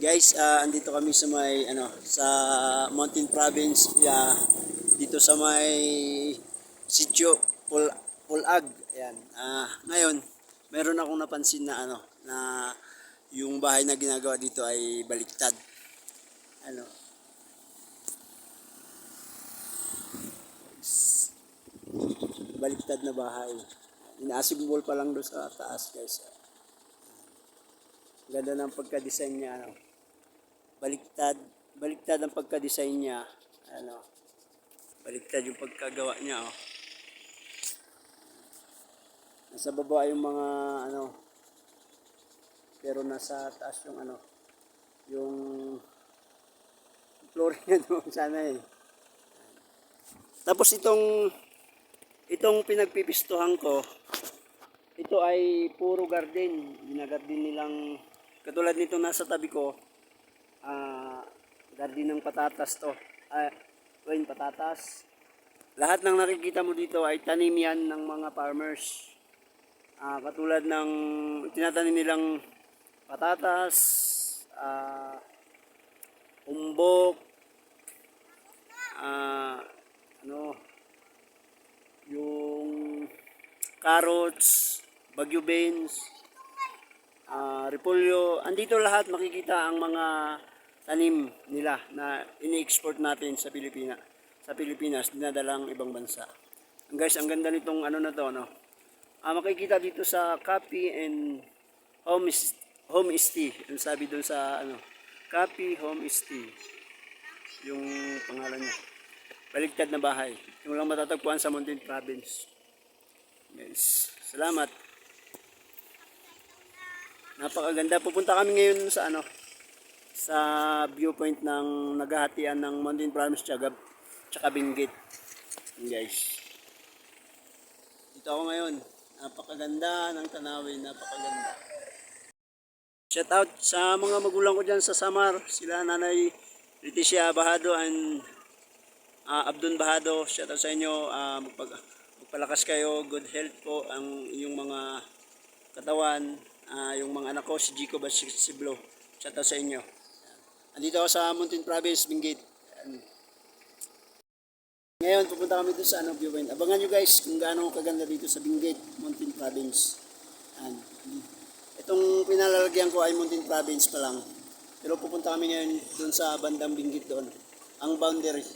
Guys, ah andito kami sa may ano sa Mountain Province ya dito sa may Sitio Pul Pulag. Ayan. Ah ngayon, meron akong napansin na ano na yung bahay na ginagawa dito ay baliktad. Ano? Baliktad na bahay. Inaasimbol pa lang doon sa taas, guys. Ganda ng pagka-design niya, ano. Baliktad, baliktad ang pagka-design niya, ano. Baliktad yung pagkagawa niya, oh. Nasa baba yung mga, ano, pero nasa taas yung, ano, yung flooring niya doon, sana eh. Tapos itong, itong pinagpipistuhan ko, ito ay puro garden. Ginagarden nilang, katulad nito nasa tabi ko, ah garden ng patatas to. Ah, uh, patatas. Lahat ng nakikita mo dito ay tanim yan ng mga farmers. Ah, katulad ng tinatanim nilang patatas, ah, umbok, ah, ano, yung carrots, bagyo beans, ah, repolyo. Andito lahat makikita ang mga tanim nila na ini-export natin sa Pilipinas. Sa Pilipinas, dinadalang ibang bansa. Guys, ang ganda nitong ano na to, no? Ah, makikita dito sa copy and home is home is tea. Ang sabi doon sa ano, copy home is tea. Yung pangalan niya. Baligtad na bahay. Yung lang matatagpuan sa Mountain Province. Yes. Salamat. Napakaganda. Pupunta kami ngayon sa ano sa viewpoint ng naghahatian ng Mountain Province tsaka, tsaka. Yun, guys. Dito ako ngayon. Napakaganda ng tanawin. Napakaganda. Shout out sa mga magulang ko dyan sa Samar. Sila nanay Leticia Bahado and ah, Abdon Bahado. Shout out sa inyo. Ah, magpag, magpalakas kayo. Good health po ang inyong mga katawan. Ah, yung mga anak ko, si Jico at si si Blo. Shout out sa inyo. Andito ako sa Mountain Province, Benguet. Ngayon, pupunta kami dito sa ano, viewpoint. Abangan nyo guys kung gaano kaganda dito sa Benguet, Mountain Province. Ayan. Itong pinalalagyan ko ay Mountain Province pa lang. Pero pupunta kami ngayon doon sa bandang Benguet doon. Ang boundary.